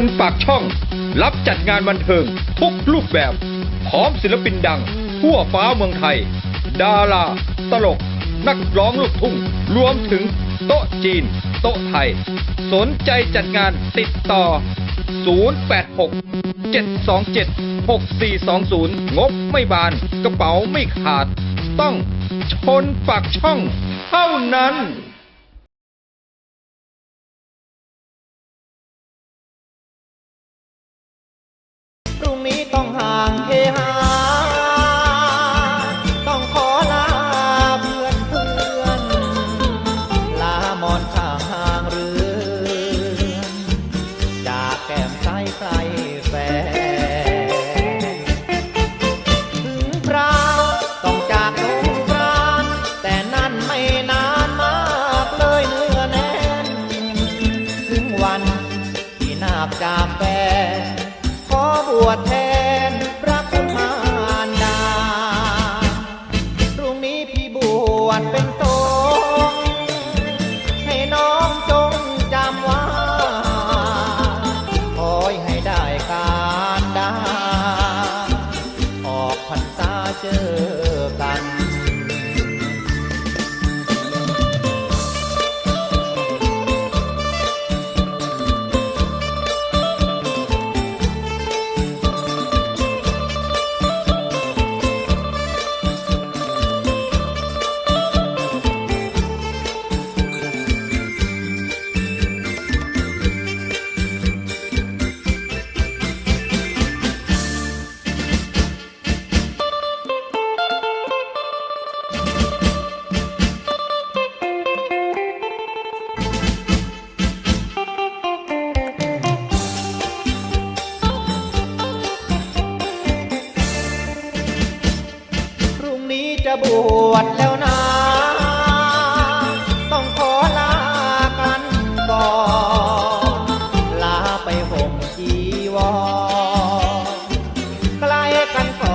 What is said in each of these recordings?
นปากช่อง รับจัดงานบันเทิงทุกรูปแบบ พร้อมศิลปินดัง ทั่วฟ้าเมืองไทย ดารา ตลก นักร้องลูกทุ่ง รวมถึงโต๊ะจีน โต๊ะไทย สนใจจัดงานติดต่อ 086 727 6420 งบไม่บาน กระเป๋าไม่ขาด ต้องชนปากช่องเท่านั้น ต้องห่างเฮหา ต้องขอลาเพื่อนเพื่อน ลามอนข้างห่างเรือ จากแก้มใสใกล้แฟนถึงคราวต้องจากสงกรานต์แต่นั่นไม่นานมากเลยเนื้อแน่น ถึงวันที่นาคจากแฟนขอบวชแทน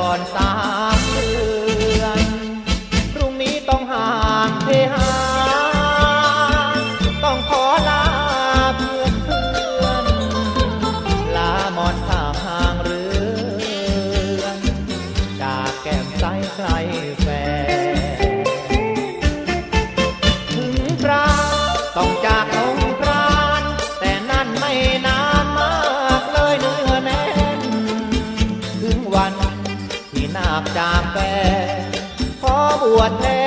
อนสา จากแฟขอบวชแทน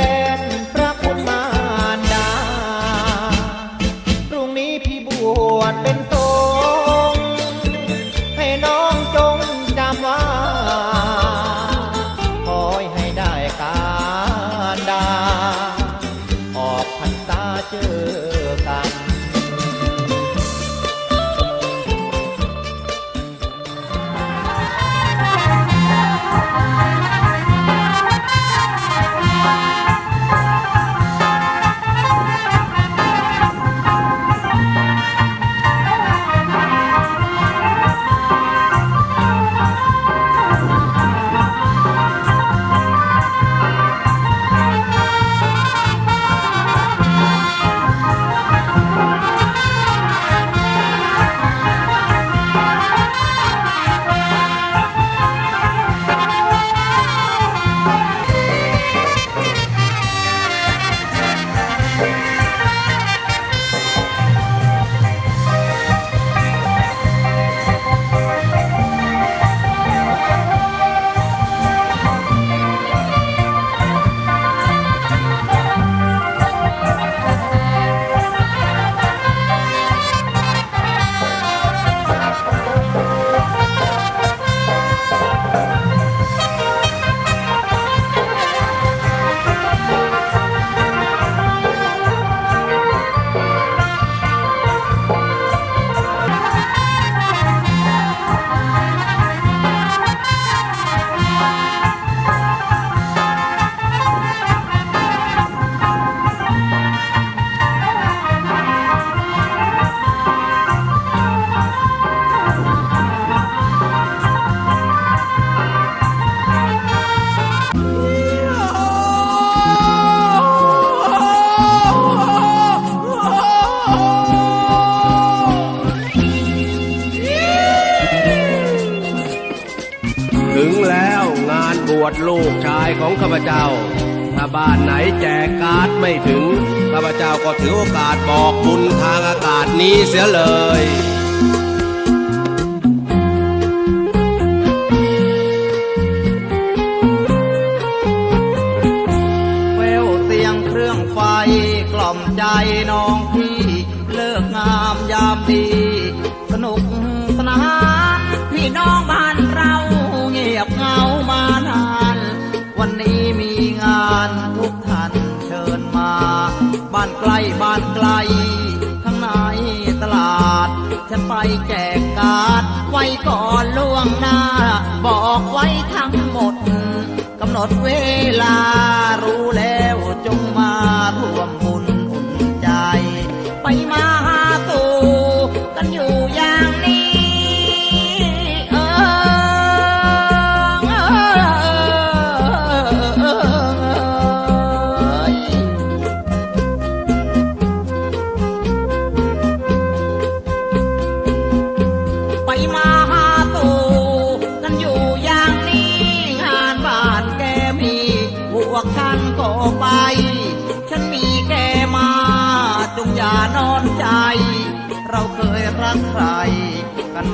ไหนแจกการ์ดไม่ถึงข้าพเจ้าก็ถือโอกาสบอกบุญทางอากาศนี้เสียเลยแววเสียงเครื่องไฟกล่อมใจน้อง จะไปแจกการ์ดไว้ก่อนล่วงหน้า บอกไว้ทั้งหมดกำหนดเวลารู้แล้วจงมาร่วมบุญอุ่นใจ ไปมาหาตู่กันอยู่อย่างนี้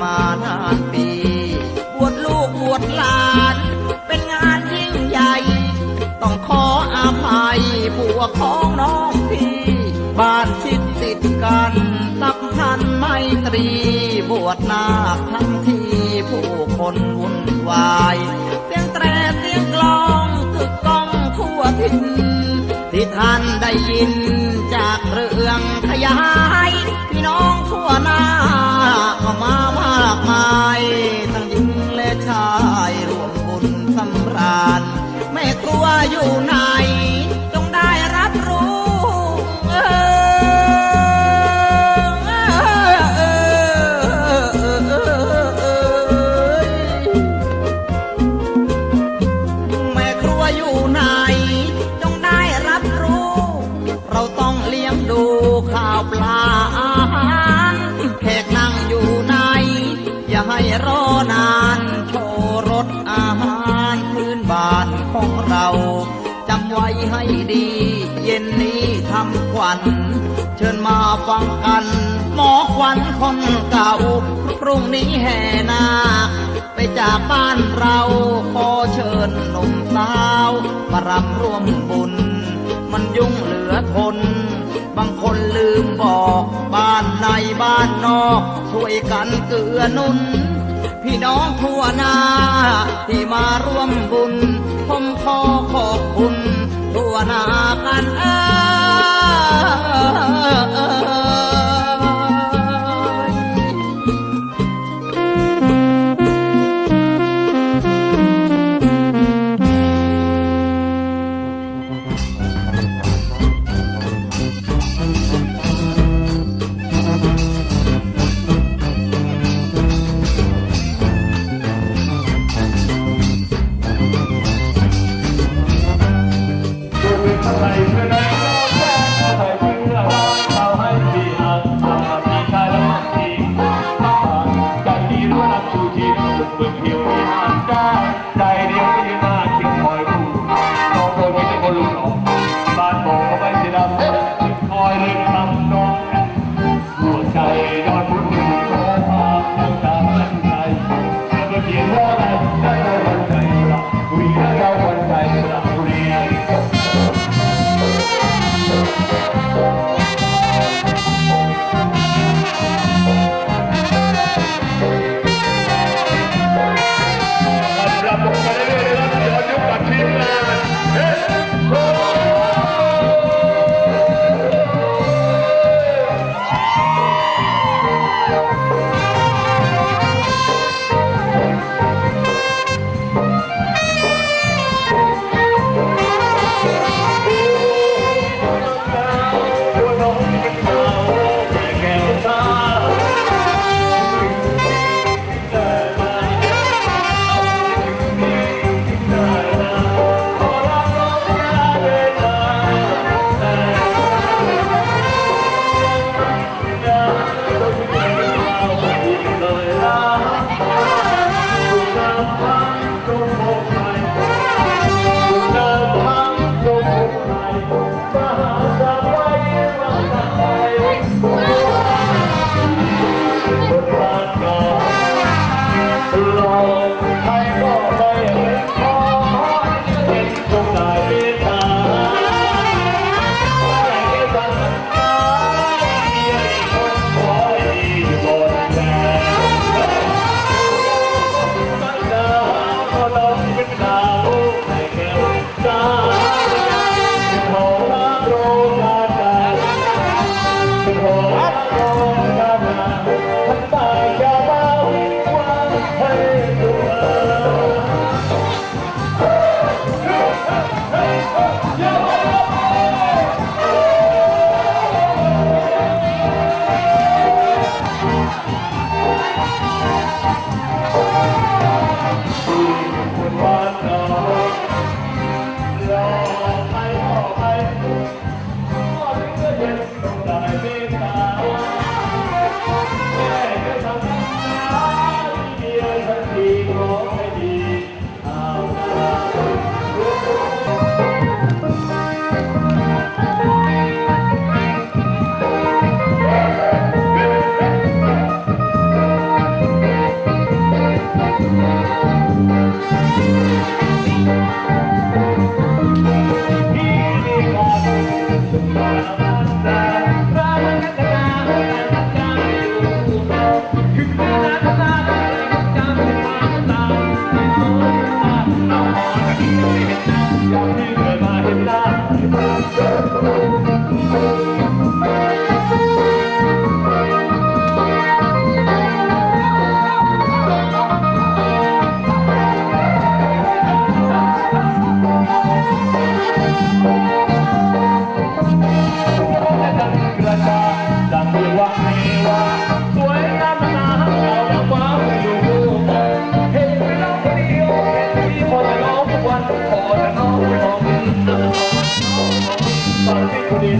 มานานปี บวชลูกบวชหลาน เป็นงานยิ่งใหญ่ ต้องขออาภัยพวของน้องพี่บ้านชิดติดกันตับทันไมตรี บวชนาคทั้งทีผู้คนวุ่นวาย เสียงแตรเสียงกลองคึกก้องทั่วทิศ ที่ท่านได้ยินจากเรื่องขยายพี่น้องทั่วหน้าก็มามากมายทั้งหญิงและชายรวมบุญสำราญแม่ครัวอยู่ รอนานโชว์รสอาหารพื้นบ้านของเราจำไว้ให้ดี เย็นนี้ทำขวัญ เชิญมาฟังกัน หมอขวัญคนเก่าพรุ่งนี้แห่นาคไปจากบ้านเราขอเชิญหนุ่มสาวมารำร่วมบุญ มันยุ่งเหลือทน บางคนลืมบอก บ้านในบ้านนอก ช่วยกันเกื้อนุน พี่น้องทั่วหน้า ที่มาร่วมบุญ ผมขอขอบคุณทั่วหน้ากันเออ Nada, nada.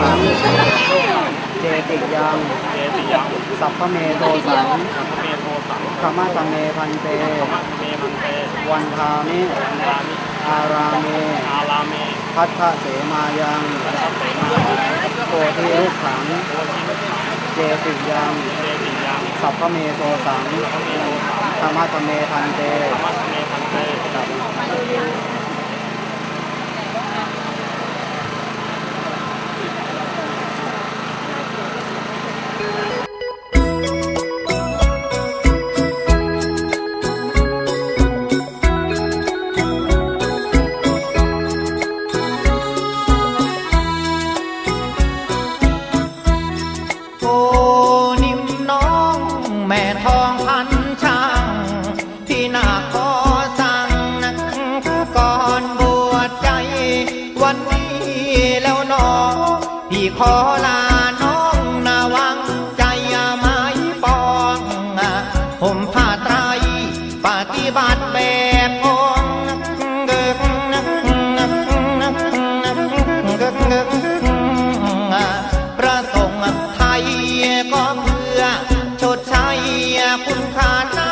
มังเจติยังสัพพเมโทสังสัพมโสังขมาตเมพันเตพันเต วันทามิอารามอพัทธเสมายังโกธิลุกขังเจติยังสัพพเมโทสังธรรมาตเมพันเต ขอลาน้องนาวัง ใจไม้ปองผมผ้าไตรปฏิบัติแบบองเกิกประสงค์ไทยก็เพื่อชดใช้คุณค่า